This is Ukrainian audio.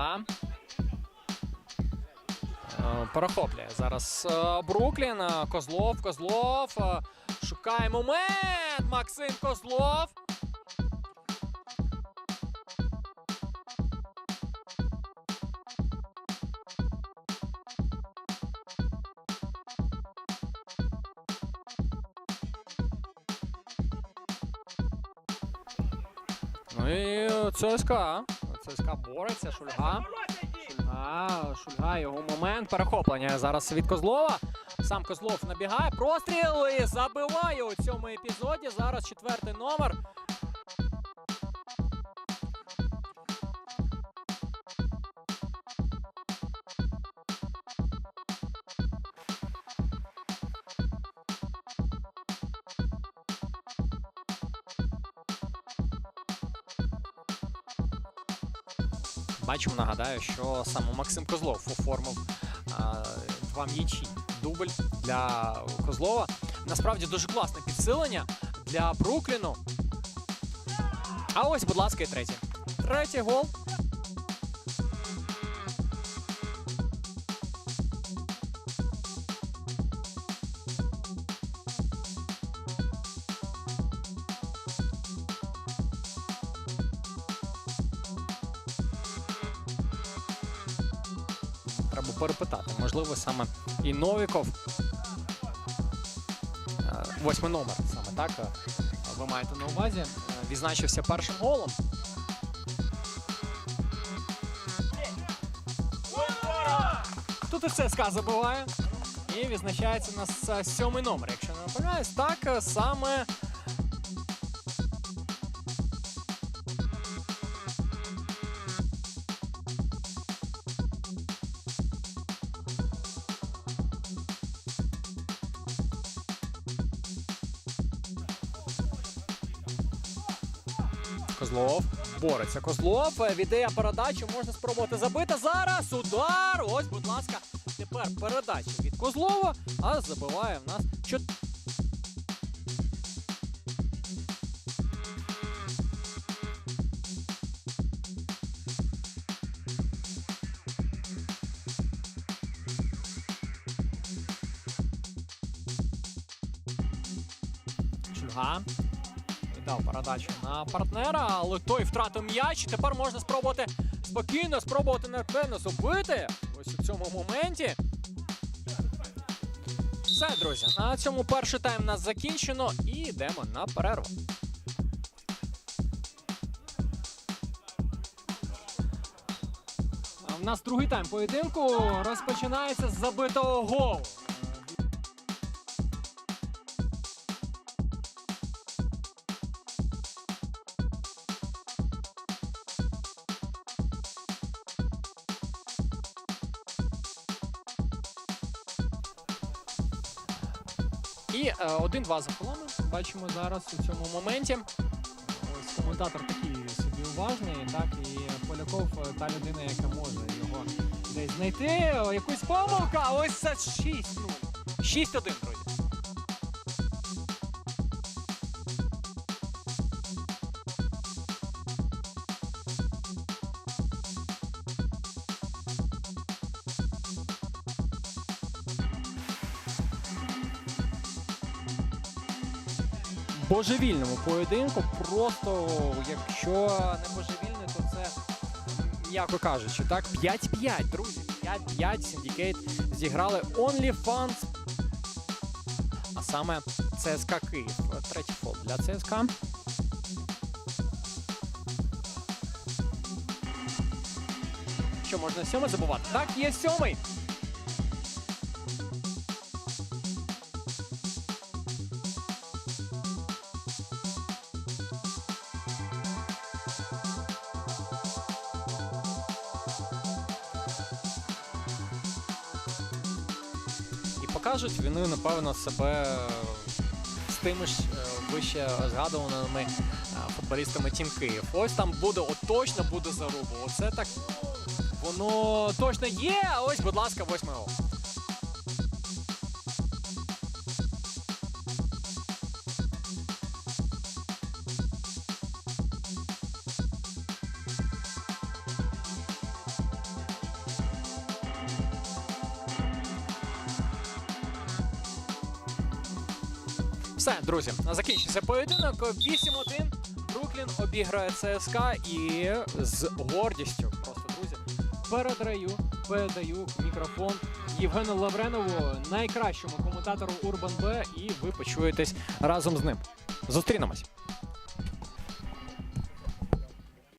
Шульга. Е, Перехоплює зараз е, Бруклін. Е, Козлов, Козлов. Шукає момент. Максим Козлов. Ну і ЦСКА. ЦСКА бореться, Шульга. Шульга, Шульга, його момент перехоплення зараз від Козлова. Сам Козлов набігає. Простріл і забиває у цьому епізоді. Зараз четвертий номер. Бачимо, нагадаю, що саме Максим Козлов оформив два м'ячі. Дубль для Козлова. Насправді дуже класне підсилення для Брукліну. А ось, будь ласка, і третє. Третій гол. Треба перепитати. Можливо, саме і Новіков. е, Восьмий номер, саме так. е, Ви маєте на увазі. е, Відзначився першим голом. Тут і ЦСКА забиває. І відзначається у нас сьомий номер, якщо не помиляюсь. Так, саме Козлов бореться. Козлов е, віддає передачу. Можна спробувати забити. Зараз удар. Ось, будь ласка, тепер передача від Козлова, а забиває в нас чот... Шульга. Віддав передачу на партнера, але той втратив м'яч. і Тепер можна спробувати спокійно, спробувати нервно забити. Ось у цьому моменті. Все, друзі, на цьому перший тайм нас закінчено і йдемо на перерву. В нас другий тайм поєдинку розпочинається з забитого голу. І е, один-два за колами бачимо зараз у цьому моменті. Ось коментатор такий собі уважний, так і Поляков е, та людина, яка може його десь знайти. Якусь помилка, ось це 6-0. 6-1, друзі. Божевільному поєдинку. Просто якщо не божевільний, то це, м'яко кажучи, так, 5-5, друзі. 5-5 Syndicate зіграли OnlyFans. А саме ЦСКА Київ. Третій фол для ЦСКА. Що можна сьомий забувати? Так, є сьомий. І покажуть вони, напевно, себе з тими ж е, вище згадуваними е, футболістами Тім Київ. Ось там буде, от точно буде заруба. Оце так воно точно є. А ось, будь ласка, восьмий. Все, друзі, закінчився поєдинок. 8-1. Бруклін обіграє ЦСКА і з гордістю, просто друзі, передаю, передаю мікрофон Євгену Лавренову, найкращому коментатору Урбан Б, і ви почуєтесь разом з ним. Зустрінемось.